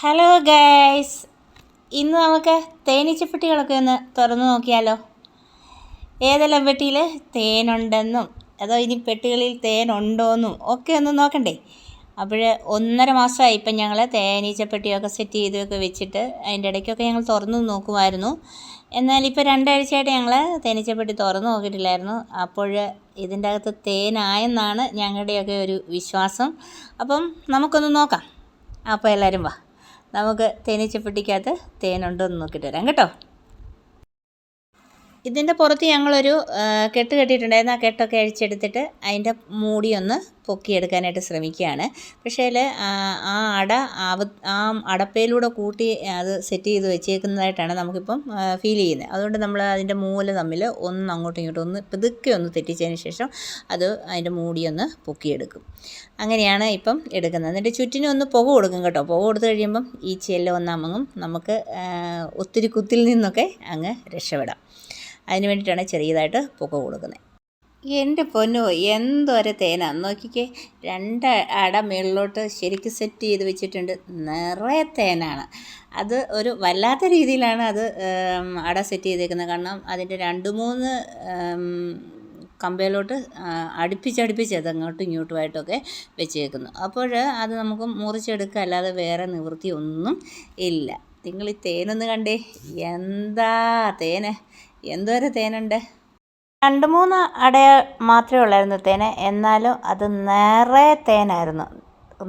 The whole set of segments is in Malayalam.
ഹലോ ഗൈസ് ഇന്ന് നമുക്ക് തേനീച്ചപ്പെട്ടികളൊക്കെ ഒന്ന് തുറന്നു നോക്കിയാലോ? ഏതെല്ലാം പെട്ടിയിൽ തേനുണ്ടെന്നും അതോ ഇനി പെട്ടികളിൽ തേനുണ്ടോയെന്നും ഒക്കെ ഒന്ന് നോക്കണ്ടേ? അപ്പോൾ ഒന്നര മാസമായി ഇപ്പം ഞങ്ങൾ തേനീച്ചപ്പെട്ടിയൊക്കെ സെറ്റ് ചെയ്തൊക്കെ വെച്ചിട്ട് അതിന്റെ ഇടയ്ക്കൊക്കെ ഞങ്ങൾ തുറന്നു നോക്കുമായിരുന്നു. എന്നാൽ ഇപ്പോൾ രണ്ടാഴ്ചയായിട്ട് ഞങ്ങൾ തേനീച്ചപ്പെട്ടി തുറന്നു നോക്കിയിട്ടില്ലായിരുന്നു. അപ്പോൾ ഇതിന്റെ അകത്ത് തേനായെന്നാണ് ഞങ്ങളുടെയൊക്കെ ഒരു വിശ്വാസം. അപ്പം നമുക്കൊന്ന് നോക്കാം. അപ്പോൾ എല്ലാവരും വാ. നമുക്ക് തേനീച്ചപ്പെട്ടിക്കകത്ത് തേനുണ്ടോ എന്ന് നോക്കിയിട്ട് വരാം. കേട്ടോ? ഇതിന്റെ പുറത്ത് ഞങ്ങളൊരു കെട്ട് കെട്ടിയിട്ടുണ്ടായിരുന്നു. ആ കെട്ടൊക്കെ അഴിച്ചെടുത്തിട്ട് അതിന്റെ മൂടി ഒന്ന് പൊക്കിയെടുക്കാനായിട്ട് ശ്രമിക്കുകയാണ്. പക്ഷേ ആ അട ആവ ആ അടപ്പയിലൂടെ കൂട്ടി അത് സെറ്റ് ചെയ്ത് വെച്ചേക്കുന്നതായിട്ടാണ് നമുക്കിപ്പം ഫീൽ ചെയ്യുന്നത്. അതുകൊണ്ട് നമ്മൾ അതിന്റെ മൂല തമ്മിൽ ഒന്ന് അങ്ങോട്ടും ഇങ്ങോട്ടും ഒന്ന് പതുക്കെ ഒന്ന് തെറ്റിച്ചതിന് ശേഷം അത് അതിന്റെ മൂടി ഒന്ന് പൊക്കിയെടുക്കും. അങ്ങനെയാണ് ഇപ്പം എടുക്കുന്നത്. എന്നിട്ട് ചുറ്റിനും ഒന്ന് പുക കൊടുക്കും കേട്ടോ. പുക കൊടുത്തു കഴിയുമ്പം ഈ ചെല്ല ഒന്ന് അമങ്ങും. നമുക്ക് ഒത്തിരി കുത്തിൽ നിന്നൊക്കെ അങ്ങ് രക്ഷപ്പെടാം. അതിന് വേണ്ടിയിട്ടാണ് ചെറിയതായിട്ട് പുക കൊടുക്കുന്നത്. എന്റെ പൊന്നോ എന്തൊരു തേനാ. നോക്കിക്കേ രണ്ട് അട മുകളിലോട്ട് ശരിക്കും സെറ്റ് ചെയ്ത് വെച്ചിട്ടുണ്ട്. നിറയെ തേനാണ്. അത് ഒരു വല്ലാത്ത രീതിയിലാണ് അത് അട സെറ്റ് ചെയ്തേക്കുന്നത്. കാരണം അതിന്റെ രണ്ട് മൂന്ന് കമ്പയിലോട്ട് അടുപ്പിച്ചടുപ്പിച്ച് അത് അങ്ങോട്ടും ഇങ്ങോട്ടുമായിട്ടൊക്കെ വെച്ചേക്കുന്നു. അപ്പോൾ അത് നമുക്ക് മുറിച്ചെടുക്കുക. അല്ലാതെ വേറെ നിവൃത്തി ഒന്നും ഇല്ല. നിങ്ങൾ ഈ തേനൊന്ന് കണ്ടേ എന്താ തേന്? എന്തോരം തേനുണ്ട്? രണ്ട് മൂന്ന് അടയ മാത്രമേ ഉള്ളായിരുന്നു തേന്. എന്നാലും അത് നിറയെ തേനായിരുന്നു.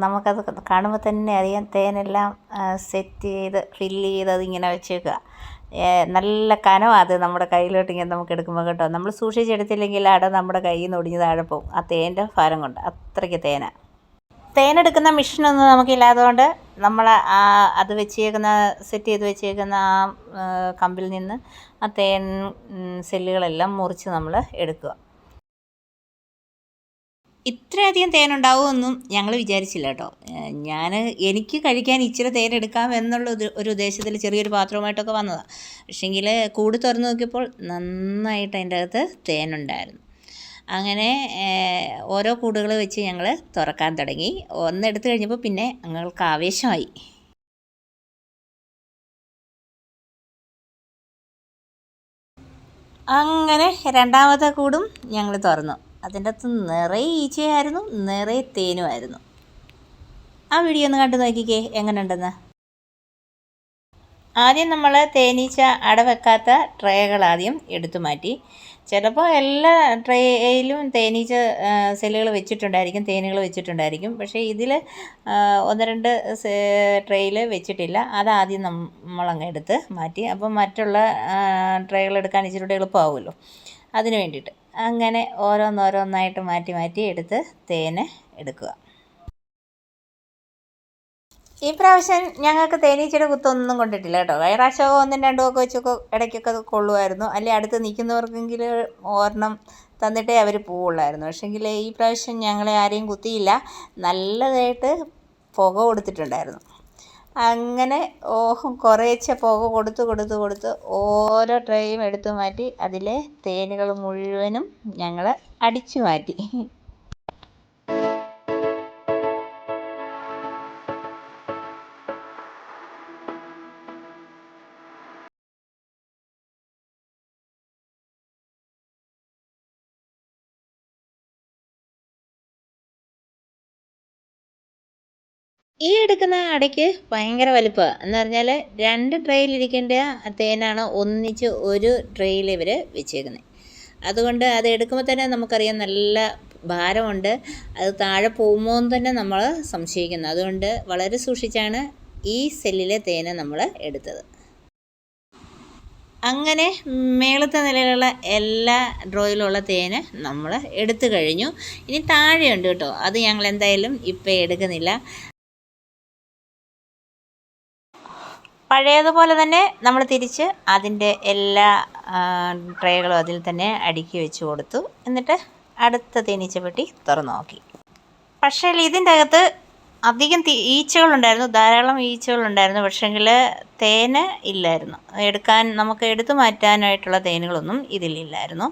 നമുക്കത് കാണുമ്പോൾ തന്നെ അറിയാം. തേനെല്ലാം സെറ്റ് ചെയ്ത് ഫില്ല് ചെയ്ത് അതിങ്ങനെ വെച്ചേക്കുക നല്ല കനമാണ് അത് നമ്മുടെ കയ്യിലോട്ട് ഇങ്ങനെ നമുക്ക് എടുക്കുമ്പോൾ കേട്ടോ. നമ്മൾ സൂക്ഷിച്ചെടുത്തില്ലെങ്കിൽ അട നമ്മുടെ കയ്യിൽ നിന്ന് ഒടിഞ്ഞ് താഴെ പോകും. ആ തേന്റെ ഭാരം കൊണ്ട്. അത്രയ്ക്ക് തേനാണ് തേനെടുക്കുന്ന മെഷീനൊന്നും നമുക്കില്ലാത്തതുകൊണ്ട് നമ്മൾ ആ അത് വെച്ചേക്കുന്ന സെറ്റ് ചെയ്ത് വെച്ചേക്കുന്ന ആ കമ്പിൽ നിന്ന് ആ തേൻ സെല്ലുകളെല്ലാം മുറിച്ച് നമ്മൾ എടുക്കുക. ഇത്രയധികം തേനുണ്ടാവുമെന്നും ഞങ്ങൾ വിചാരിച്ചില്ല കേട്ടോ. ഞാൻ എനിക്ക് കഴിക്കാൻ ഇച്ചിരി തേൻ എടുക്കാം എന്നുള്ള ഒരു ഉദ്ദേശത്തിൽ ചെറിയൊരു പാത്രവുമായിട്ടൊക്കെ വന്നതാണ് പക്ഷേങ്കിൽ കൂട് തുറന്ന് നോക്കിയപ്പോൾ നന്നായിട്ട് അതിന്റെ അകത്ത് തേനുണ്ടായിരുന്നു. അങ്ങനെ ഓരോ കൂടുകൾ വെച്ച് ഞങ്ങൾ തുറക്കാൻ തുടങ്ങി. ഒന്നെടുത്ത് കഴിഞ്ഞപ്പോൾ പിന്നെ ഞങ്ങൾക്ക് ആവേശമായി. അങ്ങനെ രണ്ടാമത്തെ കൂടും ഞങ്ങൾ തുറന്നു. അതിന്റെ അകത്ത് നിറയെ ഈച്ചയായിരുന്നു നിറയെ തേനുമായിരുന്നു. ആ വീഡിയോ ഒന്ന് കണ്ടു നോക്കിക്കേ എങ്ങനെയുണ്ടെന്ന്. ആദ്യം നമ്മൾ തേനീച്ച അടവെക്കാത്ത ട്രേകൾ ആദ്യം എടുത്തു മാറ്റി. ചിലപ്പോൾ എല്ലാ ട്രേയിലും തേനീച്ച സെല്ലുകൾ വെച്ചിട്ടുണ്ടായിരിക്കും തേനുകൾ വെച്ചിട്ടുണ്ടായിരിക്കും. പക്ഷേ ഇതിൽ ഒന്ന് രണ്ട് ട്രേയിൽ വെച്ചിട്ടില്ല. അതാദ്യം നമ്മളങ്ങ് എടുത്ത് മാറ്റി. അപ്പം മറ്റുള്ള ട്രേകൾ എടുക്കാൻ ഇച്ചിരി കൂടെ എളുപ്പമാവുമല്ലോ. അതിന് വേണ്ടിയിട്ട് അങ്ങനെ ഓരോന്നോരോന്നായിട്ട് മാറ്റി മാറ്റി എടുത്ത് തേന് എടുക്കുക. ഈ പ്രാവശ്യം ഞങ്ങൾക്ക് തേനീച്ചയുടെ കുത്തൊന്നും കൊണ്ടിട്ടില്ല കേട്ടോ. പ്രാവശ്യം ഒന്നും രണ്ടും ഒക്കെ വെച്ചൊക്കെ ഇടയ്ക്കൊക്കെ കൊള്ളുമായിരുന്നു. അല്ലെങ്കിൽ അടുത്ത് നിൽക്കുന്നവർക്കെങ്കിലും ഒരെണ്ണം തന്നിട്ടേ അവർ പോവുള്ളായിരുന്നു. പക്ഷേങ്കിൽ ഈ പ്രാവശ്യം ഞങ്ങളെ ആരെയും കുത്തിയില്ല. നല്ലതായിട്ട് പുക കൊടുത്തിട്ടുണ്ടായിരുന്നു. അങ്ങനെ ഓഹം കുറേശ്ശെ പുക കൊടുത്ത് കൊടുത്ത് കൊടുത്ത് ഓരോ ട്രേയും എടുത്തു മാറ്റി അതിലെ തേനുകൾ മുഴുവനും ഞങ്ങൾ അടിച്ചു മാറ്റി. ഈ എടുക്കുന്ന അടയ്ക്ക് ഭയങ്കര വലിപ്പമാണ് എന്ന് പറഞ്ഞാൽ രണ്ട് ട്രേയിലിരിക്കേണ്ട തേനാണ് ഒന്നിച്ച് ഒരു ട്രേയിൽ ഇവർ വെച്ചേക്കുന്നത് അതുകൊണ്ട് അത് എടുക്കുമ്പോൾ തന്നെ നമുക്കറിയാം നല്ല ഭാരമുണ്ട്. അത് താഴെ പോകുമോ എന്ന് തന്നെ നമ്മൾ സംശയിക്കുന്നു. അതുകൊണ്ട് വളരെ സൂക്ഷിച്ചാണ് ഈ സെല്ലിലെ തേന് നമ്മൾ എടുത്തത്. അങ്ങനെ മേളത്തെ നിലയിലുള്ള എല്ലാ ഡ്രോയിലുള്ള തേന് നമ്മൾ എടുത്തു കഴിഞ്ഞു. ഇനി താഴെയുണ്ട് കേട്ടോ. അത് ഞങ്ങൾ എന്തായാലും ഇപ്പം എടുക്കുന്നില്ല. പഴയതുപോലെ തന്നെ നമ്മൾ തിരിച്ച് അതിന്റെ എല്ലാ ട്രേകളും അതിൽ തന്നെ അടുക്കി വെച്ച് കൊടുത്തു. എന്നിട്ട് അടുത്ത തേനീച്ചപ്പെട്ടി തുറന്നു നോക്കി. പക്ഷേ ഇതിന്റെ അകത്ത് അധികം ഈച്ചകളുണ്ടായിരുന്നു. ധാരാളം ഈച്ചകളുണ്ടായിരുന്നു. പക്ഷേങ്കിൽ തേന് ഇല്ലായിരുന്നു. എടുക്കാൻ നമുക്ക് എടുത്തു മാറ്റാനായിട്ടുള്ള തേനുകളൊന്നും ഇതിലില്ലായിരുന്നു.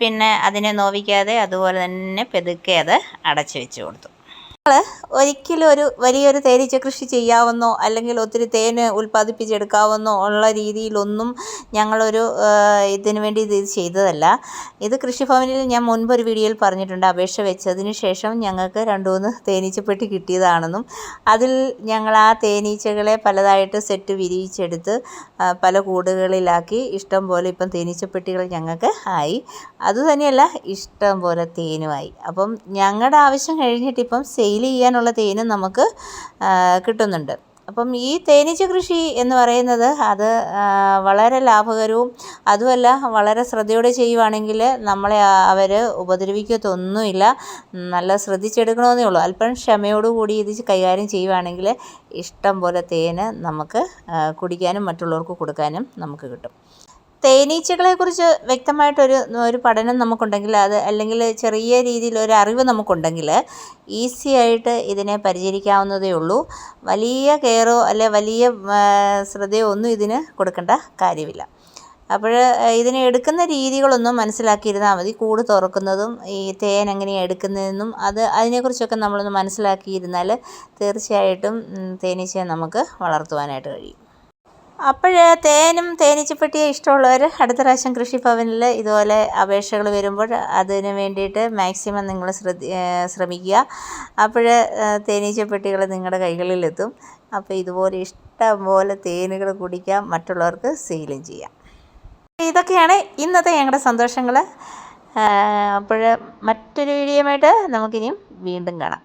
പിന്നെ അതിനെ നോവിക്കാതെ അതുപോലെ തന്നെ പെതുക്കെ അത് അടച്ചു വെച്ച് കൊടുത്തു. ഒരിക്കലും ഒരു വലിയൊരു തേനീച്ച കൃഷി ചെയ്യാവുന്നോ അല്ലെങ്കിൽ ഒത്തിരി തേൻ ഉൽപ്പാദിപ്പിച്ചെടുക്കാവുന്നോ ഉള്ള രീതിയിലൊന്നും ഞങ്ങളൊരു ഇതിനു വേണ്ടി ഇത് ചെയ്തതല്ല. ഇത് കൃഷിഭവനിൽ ഞാൻ മുൻപൊരു വീഡിയോയിൽ പറഞ്ഞിട്ടുണ്ട് അപേക്ഷ വെച്ചതിന് ശേഷം ഞങ്ങൾക്ക് രണ്ട് മൂന്ന് തേനീച്ചപ്പെട്ടി കിട്ടിയതാണെന്നും. അതിൽ ഞങ്ങൾ ആ തേനീച്ചകളെ പലതായിട്ട് സെറ്റ് വിരിയിച്ചെടുത്ത് പല കൂടുകളിലാക്കി ഇഷ്ടം പോലെ ഇപ്പം തേനീച്ചപ്പെട്ടികൾ ഞങ്ങൾക്ക് ആയി. അതുതന്നെയല്ല ഇഷ്ടം പോലെ തേനുമായി. അപ്പം ഞങ്ങളുടെ ആവശ്യം കഴിഞ്ഞിട്ടിപ്പം സെയിൽ സെയിൽ ചെയ്യാനുള്ള തേനും നമുക്ക് കിട്ടുന്നുണ്ട്. അപ്പം ഈ തേനീച്ച കൃഷി എന്ന് പറയുന്നത് അത് വളരെ ലാഭകരവും അതുമല്ല വളരെ ശ്രദ്ധയോടെ ചെയ്യുവാണെങ്കിൽ നമ്മളെ അവർ ഉപദ്രവിക്കത്തൊന്നുമില്ല. നല്ല ശ്രദ്ധിച്ചെടുക്കണമെന്നേ ഉള്ളൂ. അല്പം ക്ഷമയോടുകൂടി ഇത് കൈകാര്യം ചെയ്യുവാണെങ്കിൽ ഇഷ്ടം പോലെ തേന് നമുക്ക് കുടിക്കാനും മറ്റുള്ളവർക്ക് കൊടുക്കാനും നമുക്ക് കിട്ടും. തേനീച്ചകളെക്കുറിച്ച് വ്യക്തമായിട്ടൊരു ഒരു പഠനം നമുക്കുണ്ടെങ്കിൽ അത് അല്ലെങ്കിൽ ചെറിയ രീതിയിൽ ഒരു അറിവ് നമുക്കുണ്ടെങ്കിൽ ഈസി ആയിട്ട് ഇതിനെ പരിചരിക്കാവുന്നതേ ഉള്ളൂ. വലിയ കെയറോ അല്ലെ വലിയ ശ്രദ്ധയോ ഒന്നും ഇതിന് കൊടുക്കേണ്ട കാര്യമില്ല. അപ്പോൾ ഇതിനെ എടുക്കുന്ന രീതികളൊന്നും മനസ്സിലാക്കിയിരുന്നാൽ മതി. കൂട് തുറക്കുന്നതും ഈ തേൻ എങ്ങനെയാണ് എടുക്കുന്നതെന്നും അത് അതിനെക്കുറിച്ചൊക്കെ നമ്മളൊന്ന് മനസ്സിലാക്കിയിരുന്നാൽ തീർച്ചയായിട്ടും തേനീച്ചയെ നമുക്ക് വളർത്തുവാനായിട്ട് കഴിയും. അപ്പോൾ തേനും തേനീച്ചപ്പെട്ടിയും ഇഷ്ടമുള്ളവർ അടുത്ത പ്രാവശ്യം കൃഷിഭവനിൽ ഇതുപോലെ അപേക്ഷകൾ വരുമ്പോൾ അതിന് വേണ്ടിയിട്ട് മാക്സിമം നിങ്ങൾ ശ്രദ്ധി ശ്രമിക്കുക. അപ്പോൾ തേനീച്ചപ്പെട്ടികൾ നിങ്ങളുടെ കൈകളിലെത്തും. അപ്പോൾ ഇതുപോലെ ഇഷ്ടം പോലെ തേനുകൾ കുടിക്കാം മറ്റുള്ളവർക്ക് സെയിലും ചെയ്യാം. ഇതൊക്കെയാണ് ഇന്നത്തെ ഞങ്ങളുടെ സന്തോഷങ്ങൾ. അപ്പോൾ മറ്റൊരു വീഡിയോയുമായിട്ട് നമുക്കിനിയും വീണ്ടും കാണാം.